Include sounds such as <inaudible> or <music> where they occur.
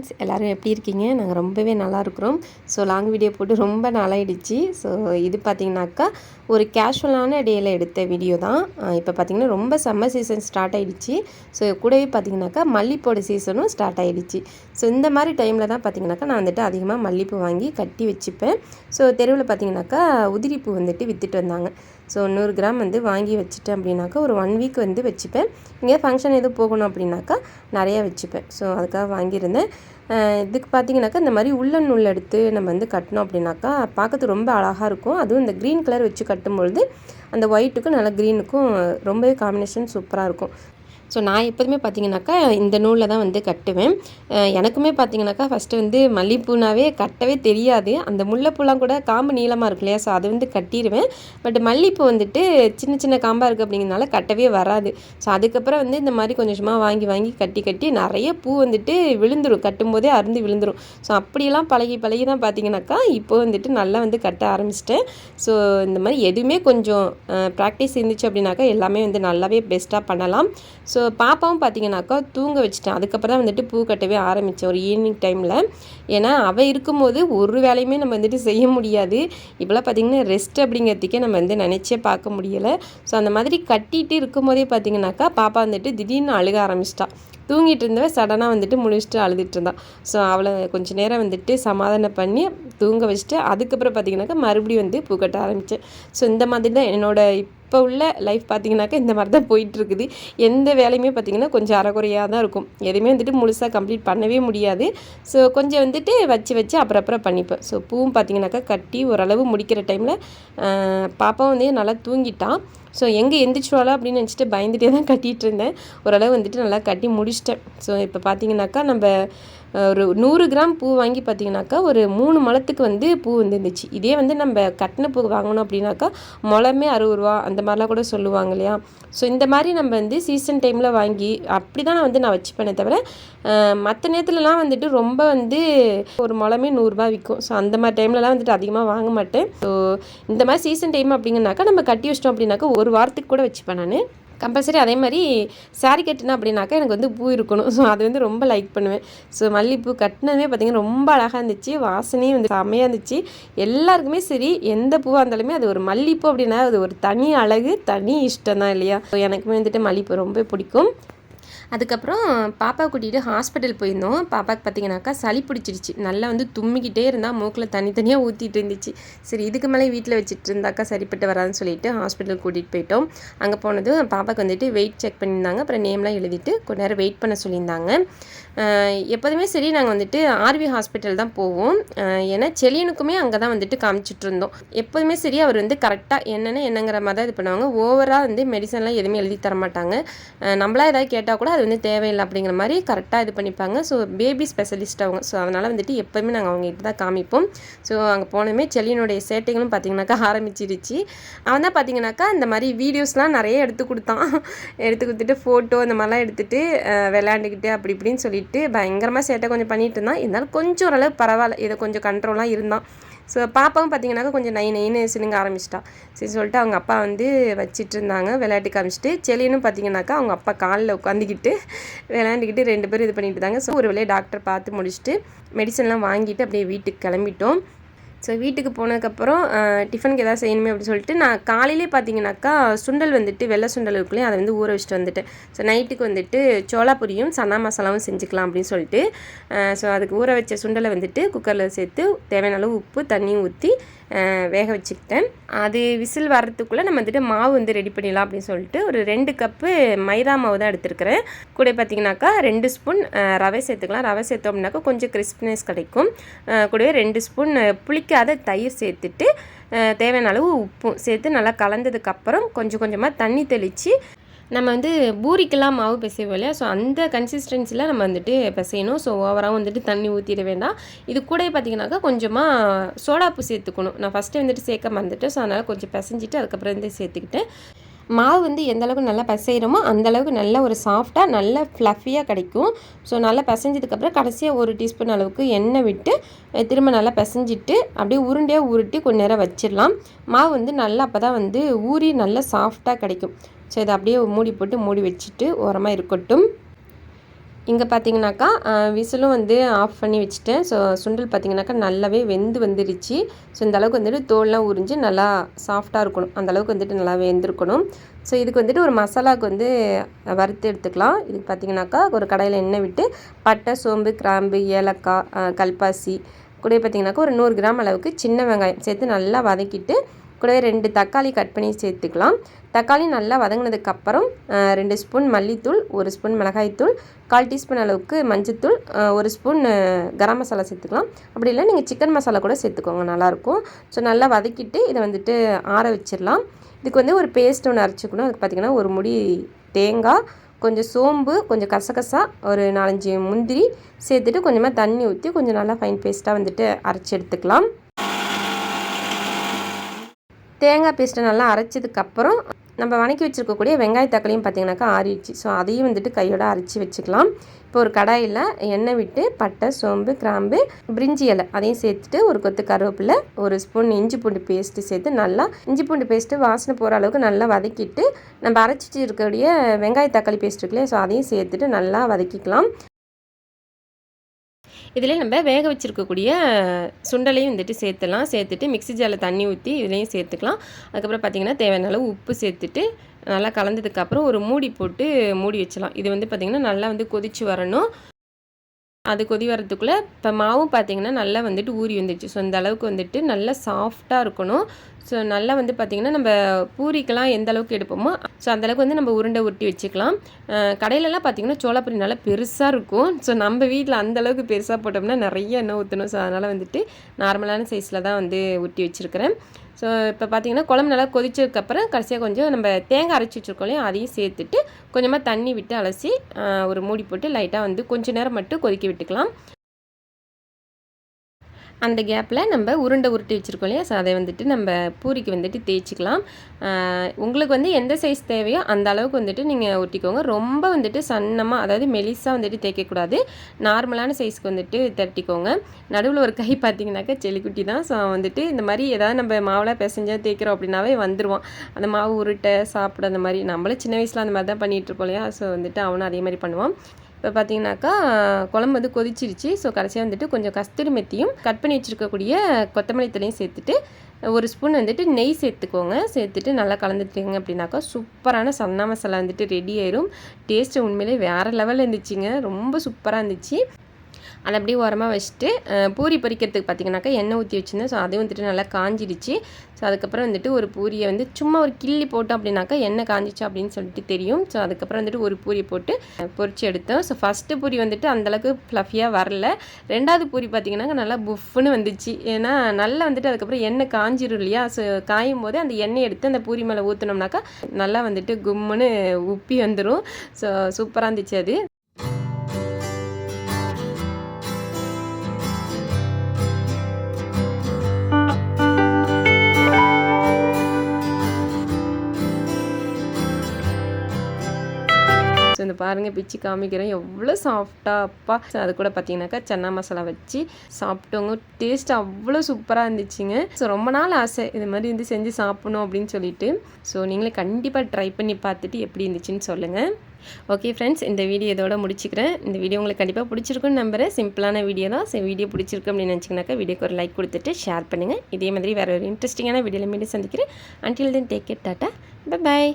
Friends எல்லோரும் எப்படி இருக்கீங்க? நாங்கள் ரொம்பவே நல்லா இருக்கிறோம். ஸோ லாங் வீடியோ போட்டு ரொம்ப நாளாயிடுச்சு. ஸோ இது பார்த்தீங்கன்னாக்கா ஒரு கேஷுவலான டேயில் எடுத்த வீடியோ தான். இப்போ பார்த்தீங்கன்னா ரொம்ப சம்மர் சீசன் ஸ்டார்ட் ஆகிடுச்சு ஸோ கூடவே பார்த்தீங்கன்னாக்கா மல்லிப்போட சீசனும் ஸ்டார்ட் ஆகிடுச்சு ஸோ இந்த மாதிரி டைமில் தான் பார்த்தீங்கன்னாக்கா நான் வந்துட்டு அதிகமாக மல்லிப்பூ வாங்கி கட்டி வச்சுப்பேன். ஸோ தெருவில் பார்த்திங்கனாக்கா உதிரிப்பூ வந்துட்டு விற்றுட்டு வந்தாங்க. ஸோ நூறு கிராம் வந்து வாங்கி வச்சுட்டேன் அப்படின்னாக்கா ஒரு ஒன் வீக் வந்து வச்சுப்பேன். இங்கே ஃபங்க்ஷன் எதுவும் போகணும் அப்படின்னாக்கா நிறையா வச்சுப்பேன். ஸோ அதுக்காக வாங்கியிருந்தேன். இதுக்கு பார்த்தீங்கன்னாக்கா இந்த மாதிரி உள்ளன் நூல் எடுத்து நம்ம வந்து கட்டினோம் அப்படின்னாக்கா பார்க்கறது ரொம்ப அழகாக இருக்கும். அதுவும் இந்த க்ரீன் கலர் வச்சு கட்டும்பொழுது அந்த ஒயிட்டுக்கும் நல்லா க்ரீனுக்கும் ரொம்பவே காம்பினேஷன் சூப்பராக இருக்கும். ஸோ நான் எப்போதுமே பார்த்தீங்கன்னாக்கா இந்த நூலில் தான் வந்து கட்டுவேன். எனக்குமே பார்த்தீங்கன்னாக்கா ஃபஸ்ட்டு வந்து மல்லிப்பூனாவே கட்டவே தெரியாது. அந்த முல்லைப்பூலாம் கூட காம்பு நீளமாக இருக்கும் இல்லையா? ஸோ அதை வந்து கட்டிடுவேன் பட் மல்லிப்பூ வந்துட்டு சின்ன சின்ன காம்பாக இருக்குது அப்படிங்கிறதுனால கட்டவே வராது. ஸோ அதுக்கப்புறம் வந்து இந்த மாதிரி கொஞ்சம் கொஞ்சமாக வாங்கி வாங்கி கட்டி கட்டி நிறைய பூ வந்துட்டு விழுந்துடும் கட்டும்போதே அருந்து விழுந்துடும் ஸோ அப்படியெல்லாம் பழகி பழகி தான் பார்த்தீங்கன்னாக்கா இப்போ வந்துட்டு நல்லா வந்து கட்ட ஆரம்பிச்சிட்டேன். ஸோ இந்த மாதிரி எதுவுமே கொஞ்சம் ப்ராக்டிஸ் இருந்துச்சு அப்படின்னாக்கா எல்லாமே வந்து நல்லாவே பெஸ்ட்டாக பண்ணலாம். ஸோ ஸோ பாப்பாவும் பார்த்தீங்கன்னாக்கா தூங்க வச்சுட்டேன். அதுக்கப்புறம் தான் வந்துட்டு பூ கட்டவே ஆரம்பித்தேன் ஒரு ஈவினிங் டைமில் ஏன்னா அவள் இருக்கும்போது ஒரு வேலையுமே நம்ம வந்துட்டு செய்ய முடியாது. இப்போலாம் பார்த்திங்கன்னா ரெஸ்ட் அப்படிங்கிறதுக்கே நம்ம வந்து நினச்சே பார்க்க முடியலை. ஸோ அந்த மாதிரி கட்டிட்டு இருக்கும்போதே பார்த்தீங்கன்னாக்கா பாப்பா வந்துட்டு திடீர்னு அழுக ஆரம்பிச்சிட்டா. தூங்கிட்டு இருந்தவ சடனாக வந்துட்டு முழிச்சிட்டு அழுதுட்டு இருந்தான் ஸோ அவளை கொஞ்சம் நேரம் வந்துட்டு சமாதானம் பண்ணி தூங்க வச்சுட்டு அதுக்கப்புறம் பார்த்திங்கனாக்கா மறுபடியும் வந்து பூ கட்ட ஆரம்பித்தேன் ஸோ இந்த மாதிரி தான் என்னோடய இப்போ உள்ள லைஃப் பார்த்திங்கனாக்கா இந்த மாதிரி தான் போயிட்டுருக்குது. எந்த வேலையுமே பார்த்திங்கன்னா கொஞ்சம் அறகுறையாக தான் இருக்கும். எதுவுமே வந்துட்டு முழுசாக கம்ப்ளீட் பண்ணவே முடியாது. ஸோ கொஞ்சம் வந்துட்டு வச்சு வச்சு அப்புறம் அப்புறம் பண்ணிப்பேன். ஸோ பூவும் பார்த்திங்கனாக்கா கட்டி ஓரளவு முடிக்கிற டைமில் பாப்பாவும் வந்து நல்லா தூங்கிட்டான். ஸோ எங்கே எந்திரிச்சுவாளா அப்படின்னு நினச்சிட்டு பயந்துட்டே தான் கட்டிகிட்டு இருந்தேன். ஓரளவு வந்துட்டு நல்லா கட்டி முடிச்சிட்டேன். ஸோ இப்போ பார்த்தீங்கன்னாக்கா நம்ம ஒரு நூறு கிராம் பூ வாங்கி பார்த்தீங்கன்னாக்கா ஒரு மூணு மலத்துக்கு வந்து பூ வந்துருந்துச்சு. இதே வந்து நம்ம கட்டின பூ வாங்கணும் அப்படின்னாக்கா முளமே அறுபது ரூபா அந்த மாதிரிலாம் கூட சொல்லுவாங்க இல்லையா? ஸோ இந்த மாதிரி நம்ம வந்து சீசன் டைமில் வாங்கி அப்படி தான் நான் வந்து நான் வச்சுப்பேனே தவிர மற்ற நேரத்துலலாம் வந்துட்டு ரொம்ப வந்து ஒரு முளமே நூறுரூபா விற்கும் ஸோ அந்த மாதிரி டைம்லலாம் வந்துட்டு அதிகமாக வாங்க மாட்டேன். ஸோ இந்த மாதிரி சீசன் டைம் அப்படிங்கனாக்கா நம்ம கட்டி வச்சிட்டோம் அப்படின்னாக்கா ஒரு வாரத்துக்கு கூட வச்சுப்பேன் நான். கம்பல்சரி அதே மாதிரி சாரி கட்டினா அப்படின்னாக்கா எனக்கு வந்து பூ இருக்கணும். ஸோ அது வந்து ரொம்ப லைக் பண்ணுவேன். ஸோ மல்லிகைப்பூ கட்டினதுமே பார்த்திங்கன்னா ரொம்ப அழகாக இருந்துச்சு. வாசனையும் வந்து செம்மையாக இருந்துச்சு. எல்லாருக்குமே சரி எந்த பூவாக இருந்தாலுமே அது ஒரு மல்லிகைப்பூ அப்படின்னா அது ஒரு தனி அழகு தனி இஷ்டம் தான் இல்லையா? ஸோ எனக்குமே வந்துட்டு மல்லிகைப்பூ ரொம்ப பிடிக்கும். அதுக்கப்புறம் பாப்பா கூட்டிகிட்டு ஹாஸ்பிட்டல் போயிருந்தோம். பாப்பாவுக்கு பார்த்தீங்கன்னாக்கா சளி பிடிச்சிருச்சு. நல்லா வந்து தும்மிக்கிட்டே இருந்தால் மூக்கில் தனித்தனியாக ஊற்றிட்டு இருந்துச்சு. சரி இதுக்கு மேலே வீட்டில் வச்சுட்டு இருந்தாக்கா சரிப்பட்டு வராதுன்னு சொல்லிட்டு ஹாஸ்பிட்டல் கூட்டிகிட்டு போயிட்டோம். அங்கே போனது பாப்பாவுக்கு வந்துட்டு வெயிட் செக் பண்ணியிருந்தாங்க. அப்புறம் நேம்லாம் எழுதிட்டு கொஞ்ச நேரம் வெயிட் பண்ண சொல்லியிருந்தாங்க. எப்போதுமே சரி நாங்கள் வந்துட்டு ஆர்வி ஹாஸ்பிட்டல் தான் போவோம். ஏன்னா செலியனுக்குமே அங்கே தான் வந்துட்டு காமிச்சிட்ருந்தோம் எப்போதுமே சரி அவர் வந்து கரெக்டாக என்னென்ன என்னங்கிற மாதிரி தான் இது பண்ணுவாங்க. ஓவராக வந்து மெடிசன்லாம் எதுவுமே எழுதி தர மாட்டாங்க. நம்மளா ஏதாவது கேட்டால் கூட அது வந்து தேவையில்லை அப்படிங்கிற மாதிரி கரெக்டாக இது பண்ணிப்பாங்க. ஸோ பேபி ஸ்பெஷலிஸ்ட் அவங்க. ஸோ அதனால் வந்துட்டு எப்போதுமே நாங்கள் அவங்ககிட்ட தான் காமிப்போம். ஸோ அங்கே போனதுமே செல்லினுடைய சேட்டைகளும் பார்த்திங்கனாக்கா <laughs> ஆரம்பிச்சிருச்சு. அவன் தான் பார்த்தீங்கன்னாக்கா இந்த மாதிரி வீடியோஸ்லாம் நிறைய எடுத்து கொடுத்தான். <laughs> எடுத்து கொடுத்துட்டு ஃபோட்டோ இந்த மாதிரிலாம் எடுத்துகிட்டு விளையாண்டுக்கிட்டு அப்படி இப்படின்னு சொல்லி சொல்லிட்டு பயங்கரமாக சேட்டை கொஞ்சம் பண்ணிகிட்டு இருந்தான். இருந்தாலும் கொஞ்சம் ஓரளவு பரவாயில்ல. இதை கொஞ்சம் கண்ட்ரோலாக இருந்தான். ஸோ பாப்பாவும் பார்த்தீங்கன்னாக்கா கொஞ்சம் நை நைன்னு சினுங்க ஆரம்பிச்சிட்டா. சரி சொல்லிட்டு அவங்க அப்பா வந்து வச்சிட்டு இருந்தாங்க. விளையாட்டு காமிச்சிட்டு செலினும் பார்த்தீங்கன்னாக்கா அவங்க அப்பா காலில் உட்காந்துக்கிட்டு விளையாண்டுக்கிட்டு ரெண்டு பேரும் இது பண்ணிட்டு இருந்தாங்க. ஸோ ஒரு வேலையை டாக்டர் பார்த்து முடிச்சுட்டு மெடிசன்லாம் வாங்கிட்டு அப்படியே வீட்டுக்கு கிளம்பிட்டோம். ஸோ வீட்டுக்கு போனதுக்கப்புறம் டிஃபனுக்கு எதாவது செய்யணுமே அப்படின்னு சொல்லிட்டு நான் காலையிலே பார்த்தீங்கன்னாக்கா சுண்டல் வந்துட்டு வெள்ளை சுண்டல் இருக்குள்ளே அதை வந்து ஊற வச்சுட்டு வந்துட்டேன். ஸோ நைட்டுக்கு வந்துட்டு சோளாபுரியும் சன்னா மசாலாவும் செஞ்சுக்கலாம் அப்படின்னு சொல்லிட்டு ஸோ அதுக்கு ஊற வச்ச சுண்டலை வந்துட்டு குக்கரில் சேர்த்து தேவையான அளவு உப்பு தண்ணியும் ஊற்றி வேக வச்சுக்கிட்டேன். அது விசில் வர்றதுக்குள்ளே நம்ம வந்துட்டு மாவு வந்து ரெடி பண்ணிடலாம் அப்படின்னு சொல்லிட்டு ஒரு ரெண்டு கப்பு மைதா மாவு தான் எடுத்துருக்கிறேன். கூட பார்த்தீங்கன்னாக்கா ரெண்டு ஸ்பூன் ரவை சேர்த்துக்கலாம். ரவை சேர்த்தோம் அப்படின்னாக்கா கொஞ்சம் கிறிஸ்பினஸ் கிடைக்கும். கூடவே ரெண்டு ஸ்பூன் புளிக்காத தயிர் சேர்த்துட்டு தேவையான அளவு உப்பும் சேர்த்து நல்லா கலந்ததுக்கப்புறம் கொஞ்சம் கொஞ்சமாக தண்ணி தெளித்து நம்ம வந்து பூரிக்கெல்லாம் மாவு பிசைவோம் இல்லையா? ஸோ அந்த கன்சிஸ்டன்சியில் நம்ம வந்துட்டு பிசையணும். ஸோ ஓவராக வந்துட்டு தண்ணி ஊற்றிட வேண்டாம். இது கூட பார்த்தீங்கன்னாக்கா கொஞ்சமாக சோடாப்பு சேர்த்துக்கணும். நான் ஃபஸ்ட்டு வந்துட்டு சேர்க்க மறந்துட்டேன் ஸோ அதனால் கொஞ்சம் பிசைஞ்சிட்டு அதுக்கப்புறம் வந்து சேர்த்துக்கிட்டேன். மாவு வந்து எந்த அளவுக்கு நல்லா பிசைகிறோமோ அந்தளவுக்கு நல்ல ஒரு சாஃப்டாக நல்ல ஃப்ளஃபியாக கிடைக்கும். ஸோ நல்லா பிசைஞ்சதுக்கப்புறம் கடைசியாக ஒரு டீஸ்பூன் அளவுக்கு எண்ணெய் விட்டு திரும்ப நல்லா பிசைஞ்சிட்டு அப்படியே உருண்டையாக உருட்டி கொஞ்ச நேரம் வச்சிடலாம். மாவு வந்து நல்லா அப்போ தான் வந்து ஊறி நல்லா சாஃப்டாக கிடைக்கும். ஸோ இதை அப்படியே மூடி போட்டு மூடி வச்சுட்டு ஓரமாக இருக்கட்டும். இங்கே பார்த்தீங்கன்னாக்கா விசிலும் வந்து ஆஃப் பண்ணி வச்சுட்டேன். ஸோ சுண்டல் பார்த்தீங்கன்னாக்கா நல்லாவே வெந்து வந்துருச்சு. ஸோ இந்த அளவுக்கு வந்துட்டு தோல்லாம் உறிஞ்சு நல்லா சாஃப்டாக இருக்கணும். அந்த அளவுக்கு வந்துட்டு நல்லா வெந்திருக்கணும். ஸோ இதுக்கு வந்துட்டு ஒரு மசாலாவுக்கு வந்து வறுத்து எடுத்துக்கலாம். இதுக்கு பார்த்தீங்கன்னாக்கா ஒரு கடையில் எண்ணெய் விட்டு பட்டை சோம்பு கிராம்பு ஏலக்காய் கல்பாசி கூட பார்த்தீங்கன்னாக்கா ஒரு நூறு கிராம் அளவுக்கு சின்ன வெங்காயம் சேர்த்து நல்லா வதக்கிட்டு கூடவே ரெண்டு தக்காளி கட் பண்ணி சேர்த்துக்கலாம். தக்காளி நல்லா வதங்கினதுக்கப்புறம் ரெண்டு ஸ்பூன் மல்லித்தூள் ஒரு ஸ்பூன் மிளகாய்த்தூள் கால் டீஸ்பூன் அளவுக்கு மஞ்சத்தூள் ஒரு ஸ்பூன் கரம் மசாலா சேர்த்துக்கலாம். அப்படி இல்லை நீங்கள் சிக்கன் மசாலா கூட சேர்த்துக்கோங்க நல்லாயிருக்கும். ஸோ நல்லா வதக்கிட்டு இதை வந்துட்டு ஆற வச்சிடலாம். இதுக்கு வந்து ஒரு பேஸ்ட் ஒன்று அரைச்சிக்கணும். அதுக்கு பார்த்திங்கன்னா ஒரு முடி தேங்காய் கொஞ்சம் சோம்பு கொஞ்சம் கசகசா ஒரு நாலஞ்சு முந்திரி சேர்த்துட்டு கொஞ்சமாக தண்ணி ஊற்றி கொஞ்சம் நல்லா ஃபைன் பேஸ்ட்டாக வந்துட்டு அரைச்சி எடுத்துக்கலாம். தேங்காய் பேஸ்ட்டை நல்லா அரைச்சதுக்கப்புறம் நம்ம வணக்கி வச்சுருக்கக்கூடிய வெங்காய தக்காளியும் பார்த்திங்கனாக்கா ஆறிடுச்சு. ஸோ அதையும் வந்துட்டு கையோட அரைச்சி வச்சுக்கலாம். இப்போ ஒரு கடாயில் எண்ணெய் விட்டு பட்டை சோம்பு கிராம்பு பிரிஞ்சி இலை அதையும் சேர்த்துட்டு ஒரு கொத்து கருவேப்பிலை ஒரு ஸ்பூன் இஞ்சி பூண்டு பேஸ்ட்டு சேர்த்து நல்லா இஞ்சி பூண்டு பேஸ்ட்டு வாசனை போகிற அளவுக்கு நல்லா வதக்கிட்டு நம்ம அரைச்சிட்டு இருக்கக்கூடிய வெங்காய தக்காளி பேஸ்ட் இருக்குல்லையே ஸோ அதையும் சேர்த்துட்டு நல்லா வதக்கிக்கலாம். இதில் நம்ம வேக வச்சுருக்கக்கூடிய சுண்டலையும் வந்துட்டு சேர்த்துலாம். சேர்த்துட்டு மிக்சி ஜாரில் தண்ணி ஊற்றி இதுலேயும் சேர்த்துக்கலாம். அதுக்கப்புறம் பார்த்திங்கன்னா தேவையான அளவு உப்பு சேர்த்துட்டு நல்லா கலந்ததுக்கப்புறம் ஒரு மூடி போட்டு மூடி வச்சலாம் இது வந்து பார்த்திங்கன்னா நல்லா வந்து கொதித்து வரணும். அது கொதி வரதுக்குள்ளே இப்போ மாவும் பார்த்திங்கன்னா நல்லா வந்துட்டு ஊறி வந்துடுச்சு ஸோ இந்த அளவுக்கு வந்துட்டு நல்லா சாஃப்டாக இருக்கணும். ஸோ நல்லா வந்து பார்த்திங்கன்னா நம்ம பூரிக்கெல்லாம் எந்த அளவுக்கு எடுப்போமோ ஸோ அந்தளவுக்கு வந்து நம்ம உருண்டை உருட்டி வச்சுக்கலாம். கடையிலலாம் பார்த்திங்கன்னா சோளப்பொரி நல்லா பெருசாக இருக்கும். ஸோ நம்ம வீட்டில் அந்தளவுக்கு பெருசாக போட்டோம்னா நிறைய எண்ணெய் ஊற்றணும் ஸோ அதனால் வந்துட்டு நார்மலான சைஸில் தான் வந்து உருட்டி வச்சுருக்கிறேன். ஸோ இப்போ பார்த்தீங்கன்னா குழம்பு நல்லா கொதிச்சதுக்கப்புறம் கடைசியாக கொஞ்சம் நம்ம தேங்காய் அரைச்சி வச்சுருக்கோம் இல்லையா அதையும் சேர்த்துட்டு கொஞ்சமாக தண்ணி விட்டு அலசி ஒரு மூடி போட்டு லைட்டாக வந்து கொஞ்சம் நேரம் மட்டும் கொதிக்க விட்டுக்கலாம். அந்த கேப்பில் நம்ம உருண்டை உருட்டி வச்சுருக்கோம் இல்லையா? ஸோ அதை வந்துட்டு நம்ம பூரிக்கு வந்துட்டு தேய்ச்சிக்கலாம். உங்களுக்கு வந்து எந்த சைஸ் தேவையோ அந்த அளவுக்கு வந்துட்டு நீங்கள் ஒட்டிக்கோங்க. ரொம்ப வந்துட்டு சன்னமாக அதாவது மெலிசாக வந்துட்டு தேய்க்கக்கூடாது. நார்மலான சைஸ்க்கு வந்துட்டு தட்டிக்கோங்க. நடுவில் ஒரு கை பார்த்தீங்கன்னாக்கா செளிக்குட்டி தான். ஸோ வந்துட்டு இந்த மாதிரி ஏதாவது நம்ம மாவில் பிசைஞ்சால் தேய்க்கிறோம் அப்படின்னாவே வந்துடுவான் அந்த மாவு உருட்டை சாப்பிட அந்த மாதிரி நம்மளும் சின்ன வயசில் அந்த மாதிரி தான் பண்ணிகிட்ருக்கோம் இல்லையா? ஸோ வந்துட்டு அவனும் அதே மாதிரி பண்ணுவான். இப்போ பார்த்தீங்கன்னாக்கா குழம்பு வந்து கொதிச்சிருச்சு. ஸோ கடைசியாக வந்துட்டு கொஞ்சம் கஸ்தூரி மெத்தியும் கட் பண்ணி வச்சுருக்கக்கூடிய கொத்தமல்லி தலையும் சேர்த்துட்டு ஒரு ஸ்பூன் வந்துட்டு நெய் சேர்த்துக்கோங்க. சேர்த்துட்டு நல்லா கலந்துட்டீங்க அப்படின்னாக்கா சூப்பரான சன்னா மசாலா வந்துட்டு ரெடி ஆயிரும். டேஸ்ட்டு உண்மையிலே வேறு லெவலில் இருந்துச்சுங்க. ரொம்ப சூப்பராக இருந்துச்சு. அதை அப்படியே உரமாக வச்சுட்டு பூரி பொரிக்கிறதுக்கு பார்த்திங்கனாக்கா எண்ணெய் ஊற்றி வச்சுருந்தேன். ஸோ அதையும் வந்துட்டு நல்லா காஞ்சிடுச்சு. ஸோ அதுக்கப்புறம் வந்துட்டு ஒரு பூரியை வந்து சும்மா ஒரு கிள்ளி போட்டோம் அப்படின்னாக்கா எண்ணெய் காஞ்சிச்சு அப்படின்னு சொல்லிட்டு தெரியும். ஸோ அதுக்கப்புறம் வந்துட்டு ஒரு பூரி போட்டு பொரிச்சு எடுத்தோம். ஸோ ஃபஸ்ட்டு பூரி வந்துட்டு அந்தளவுக்கு ஃப்ளஃபியாக வரல. ரெண்டாவது பூரி பார்த்திங்கனாக்கா நல்லா புஃப்னு வந்துச்சு. ஏன்னா நல்லா வந்துட்டு அதுக்கப்புறம் எண்ணெய் காஞ்சிரும் இல்லையா? ஸோ காயும் போது அந்த எண்ணெய் எடுத்து அந்த பூரி மேலே ஊற்றினோம்னாக்கா நல்லா வந்துட்டு கும்முன்னு உப்பி வந்துடும் ஸோ சூப்பராக இருந்துச்சு அது. பாருங்கள் பிச்சு காமிக்கிறேன். எவ்வளோ சாஃப்டாக அப்பா. அது கூட பார்த்தீங்கன்னாக்கா சன்னா மசாலா வச்சு சாப்பிட்டவங்க டேஸ்ட் அவ்வளோ சூப்பராக இருந்துச்சுங்க. ஸோ ரொம்ப நாள் ஆசை. இது மாதிரி வந்து செஞ்சு சாப்பிடணும் அப்படின்னு சொல்லிட்டு. ஸோ நீங்களே கண்டிப்பாக ட்ரை பண்ணி பார்த்துட்டு எப்படி இருந்துச்சுன்னு சொல்லுங்கள் ஓகே ஃப்ரெண்ட்ஸ் இந்த வீடியோ இதோட முடிச்சுக்கிறேன். இந்த வீடியோ உங்களுக்கு கண்டிப்பாக பிடிச்சிருக்குன்னு நம்புறேன். சிம்பிளான வீடியோ தான். ஸோ வீடியோ பிடிச்சிருக்கு அப்படின்னு நினச்சிங்கனாக்கா வீடியோக்கு ஒரு லைக் கொடுத்துட்டு ஷேர் பண்ணுங்கள் இதே மாதிரி வேறு ஒரு இன்ட்ரெஸ்டிங்கான வீடியோவில் மீண்டும் சந்திக்கிறேன். Until then take care tata bye bye